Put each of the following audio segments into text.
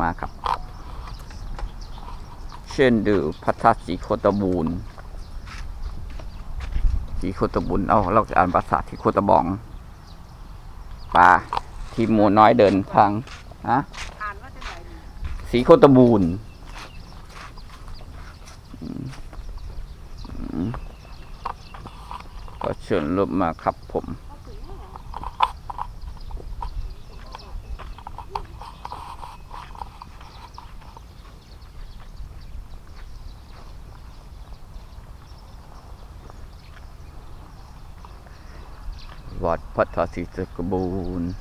มาครับ เช่นดูพระธสีโคตบูรณ์สีโคตบูรณ์เอาเราจะอ่านภาษาที่โคตบองปลาทีมหมูน้อยเดินทางฮะอ่านว่าจะสีโคตบูรณ์อืมอืมก็เชิญรบมาครับผม วัดพัทธศรีสกบูรณ์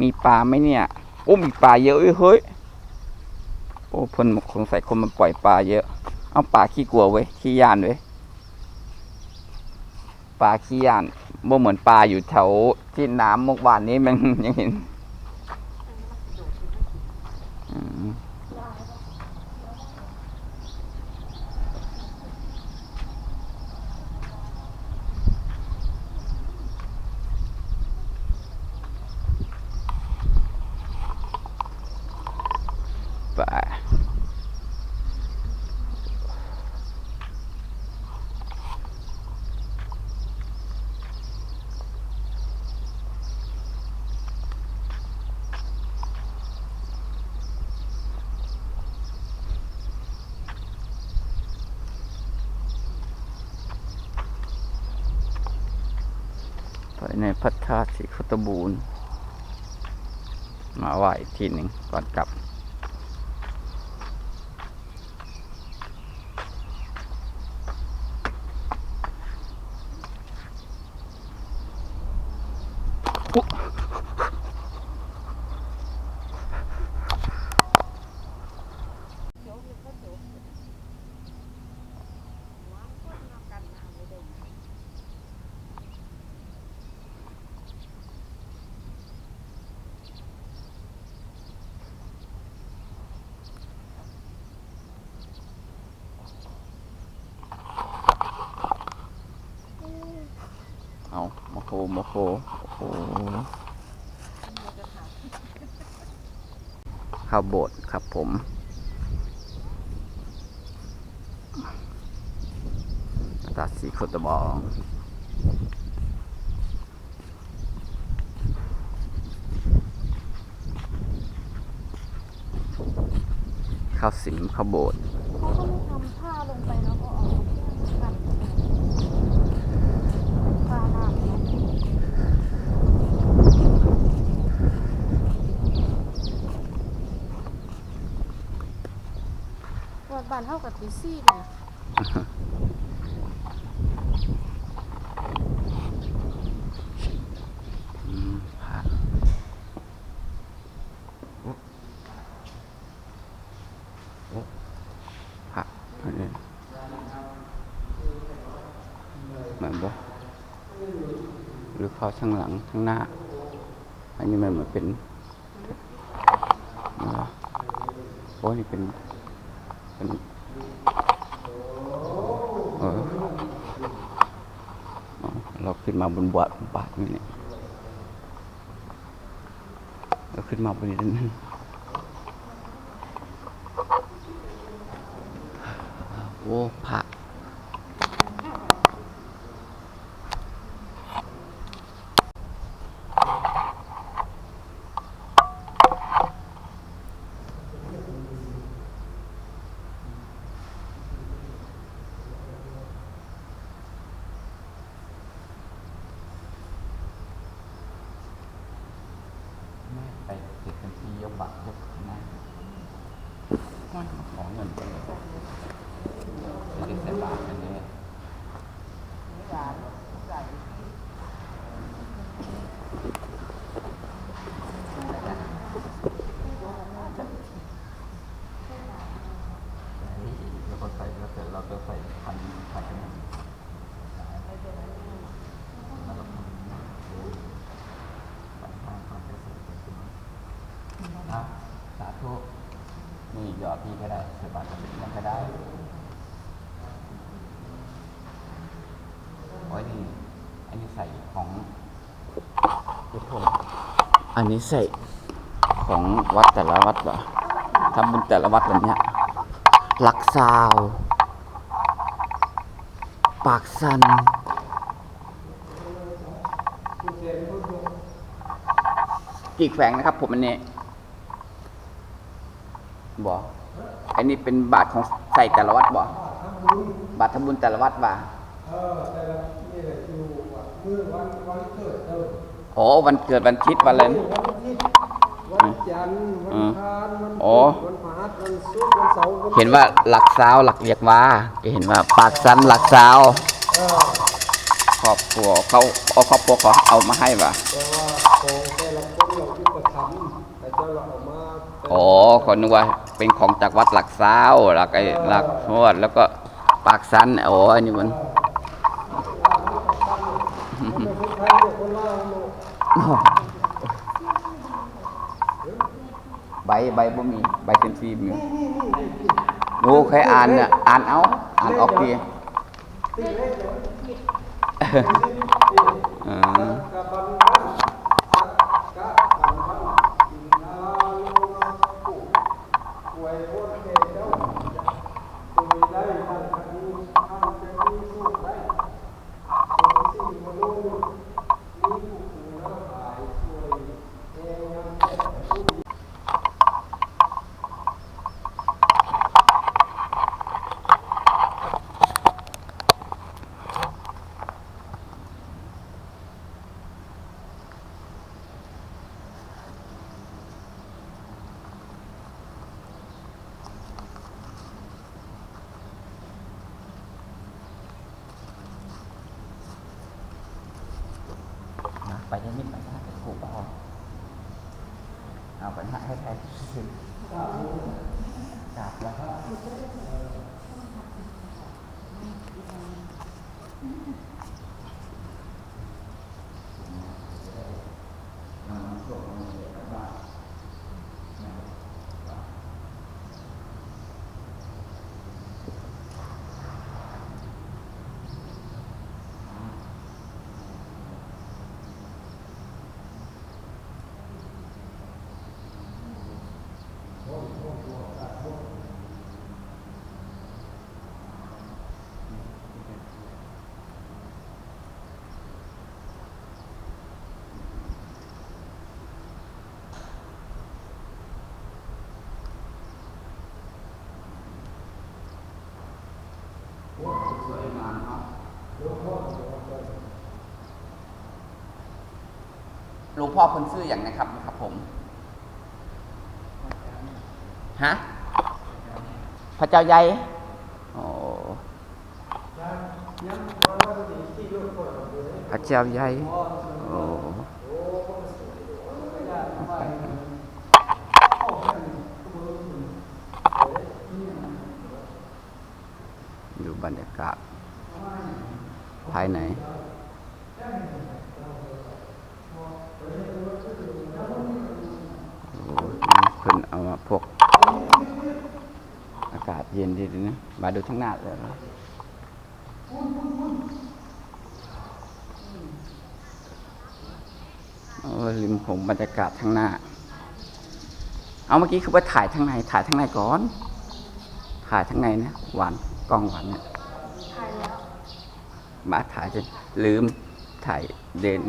มีปลาไหมเนี่ย โอ้ มีปลาเยอะเว้ยเฮ้ย โอ้เพิ่นคงใส่คนมันปล่อยปลาเยอะ เอาปลาขี้กลัวเว้ย ขี้ยานเว้ย ปลาขี้ยานบ่เหมือนปลาอยู่แถวที่น้ำเมื่อวานนี้มันยังเห็น อื ในพัทธาตุสิคตบูรณ์มาไหว้ทีหนึ่งก่อนกลับ โจ๊กเลยก็โจ๊กว้าวก็นับกันนะไม่ได้ เอาโมโหโมโหโอ้โหข้าโบสถ์ครับผม ตัดสีโคตบองข้าวสิมข้าโบสถ์ เขาก็ไม่ทำผ้าลงไปแล้วก็ออกกันผ้าหน้าเนี่ยวัด บ้านเท่ากับตีซี่เลยอืมพระอ้โอ้พระอันนี้เหมือนบ่หรือเขาข้างหลังข้างหน้า อันนี้มันเหมือนเป็นเอ่อโอ้นี่เป็นเป็น เราขึ้นมาบนบวชบาทนี่เนี่ยเราขึ้นมาบนนี้นิดนึงโอ้พระไปติดกันที่ยกบัตรยกหน้าว่าขอเงินไปเลยไม่ได้ใส่บาทอันนี้แล้วก็ใส่แล้วเสร็จเราจะใส่พันพันกันแล้วก็พันพันห้าพันไปเสร็จไปถึง นะสาธุนี่หยอดพี่ก็ได้ใส่บาตรกับนั่นก็ได้ อันนี้ ใส่ของทุกคนอันนี้ใส่ของวัดแต่ละวัดเหรอทำบุญแต่ละวัดแบบเนี้ยหลักซาว ปากสันกี่แขวงนะครับผมอันนี้บอกอันนี้เป็นบาทของใส่แต่ละวัดบอกบาททำบุญแต่ละวัดว่าเออแต่ละนี่แหละอยู่ ว่ามือวันวันเกิดเออโอ้วันเกิดวันคริดวันอะไรวันอาทิตย์วันจันทร์วันอังคารวันอ๋พุอธวันพฤหัสวันศุกร์วันเสาร์วันเห็นว่าหลักซาวหลักเรียกว่าก็เห็นว่าปากสันหลักซาวเออครอบครัวเขาเอาครอบครัวเขาเอามาให้ว่ะแต่ว่าของแต่ละคนเราอุปถัมภ์แต่เจ้าเราเอามาแต่ละอ๋อเขานึกว่าเป็นของจากวัดหลักซาวหลักไอ้หลักทวดแล้วก็ปากสันโอ้อันนี้มันมันเป็นคนไทยเนี่ยคนลาวเนาะ ใบใบบ่มีใบเซมซีมีโอ้เคยอ่านเนี่ยอ่านเอาอ่านออกดีติดเลขเนี่ยอืม กับบันทันกับบันทันอินทาโลมาปุป่วยโคตรเทเจ้าตัวมีได้ท่านท่านนี้ท่านจะมีสู้ได้คนสิ่งมนุษย์มีผู้ผู้แล้วหายช่วยแห่งานแก่ผู้ นะไปยังนิดไปนะไป ถูกเอาเอาไปให้ให้แทนกราบแล้วสวยงามเนาะ หลวงพ่อคนซื่ออย่างนะครับครับผมฮะพระเจ้าใหญ่โอ้พระเจ้าใหญ่โอ้ดูบรรยากาศภายใน โอ้นี่เพิ่นเอามา พวกอากาศเย็นดีนะมาดูทั้งหน้าเลยนะโอ้ริมผมบรรยากาศทั้งหน้า เอาเมื่อกี้คือว่าถ่ายทั้งใน ถ่ายทั้งในก่อน ถ่ายทั้งในนะ หวานกล้องหวานเนี่ยถ่ายแล้วมาถ่ายจนลืมถ่ายเด่น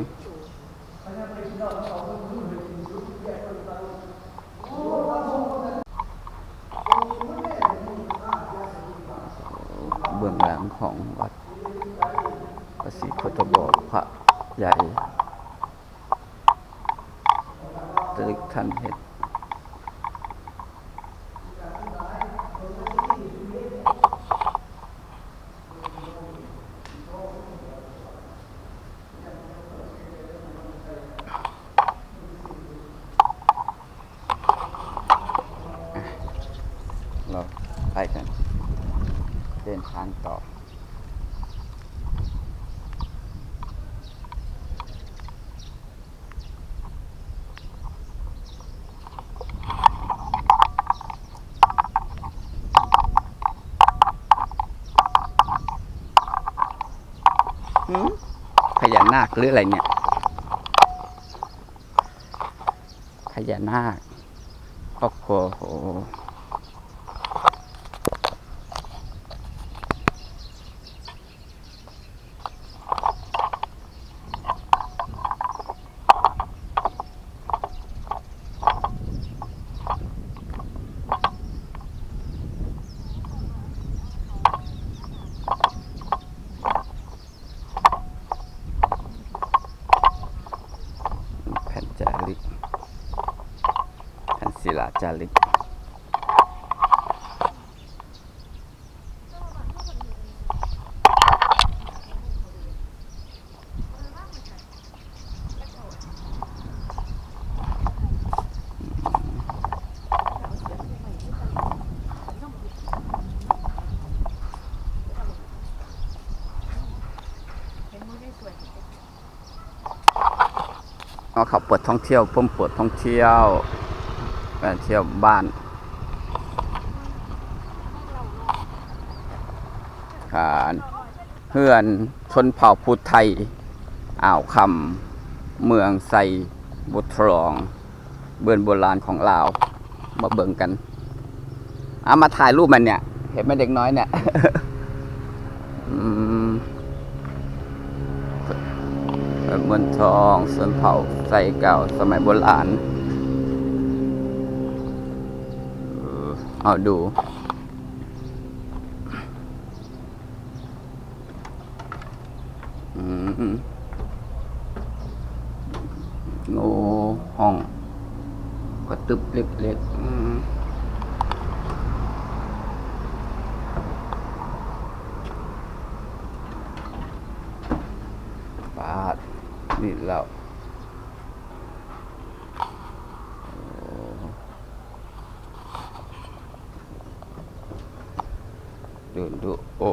เบื้องหลังของวัดพระศรีโคตบพระใหญ่ตรึกท่านเห็ด เราไปกัน เดินทางต่อหืมขยันนาคหรืออะไรเนี่ย พญานาคครอบครัวโอ้โหแผ่นจารึกแผ่นศิลาจารึก เขาเปิดท่องเที่ยวเพิ่มเปิดท่องเที่ยวไปเที่ยวบ้านการเฮือนชนเผ่าพุทธไทย อ่าวคำเมืองไซบุตรอง เบือนโบราณของลาวมาเบิ่งกันเอามาถ่ายรูปมันเนี่ย เห็นไหมเด็กน้อยเนี่ย อืม เมืองทองส่วนเผาใส่เก่าสมัยโบราณเอาดูโง่ห้องกระตึบเล็กๆอืมปาดนี่เราโอ้ ดูดูโอ้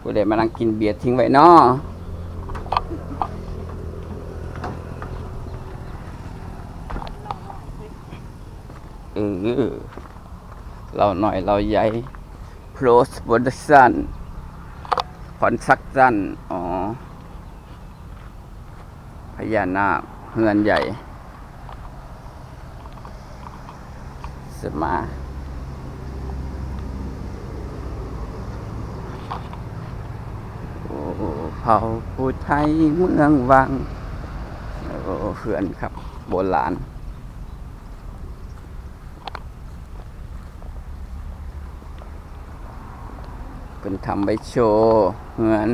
ผู้ใดมานั่งกินเบียร์ทิ้งไว้เนาะเออเราหน่อยเราใหญ่ Pros Production คอนซักชันอ๋อ พญานาคเฮือนใหญ่สมา โอ้เผ่าผู้ไทยเมืองวังโอ้เฮือนครับ โบราณเป็นทำไว้โชว์เหือน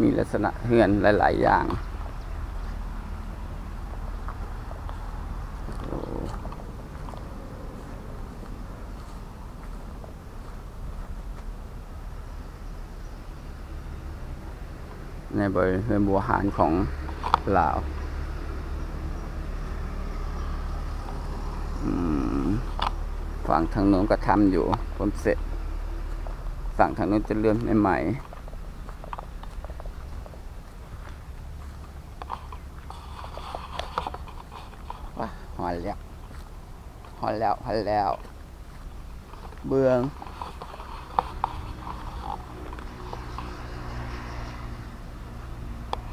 มีลักษณะเฮือนหลาย ๆ อย่าง ในบริเวณบัวหารของลาวฝั่งทางโน้นก็ทำอยู่ ผมเสร็จ ฝั่งทางโน้นจะเลื่อนใหม่ๆว่าหอนแล้วหอนแล้วหอนแล้ว เบือง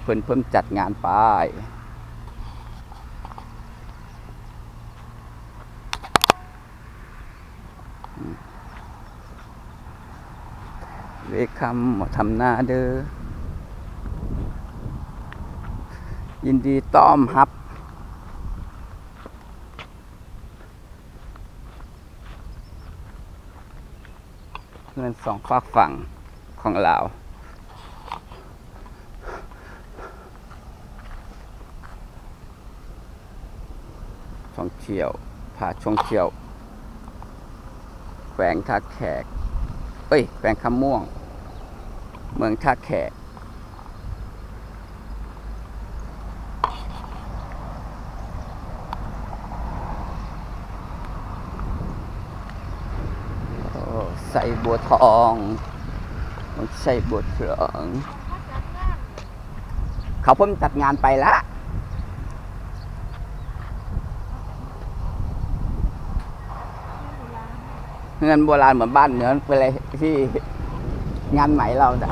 พิ่นเพิ่มจัดงานไปเวคำหมอทำหน้าเด้อ ยินดีต้อมรับ เงินสองฝากฝั่งของเราว ท่องเที่ยวพาช่องเที่ยว แขวงท่าแขก เอ้ย แขวงคำม่วง เมืองท่าแขก ใส่บัวทองใส่บัวทอง เขาเพิ่งจัดงานไปละ เงินโบราณเหมือนบ้านเหมือนไปเลยที่งานไหมเราจ้ะ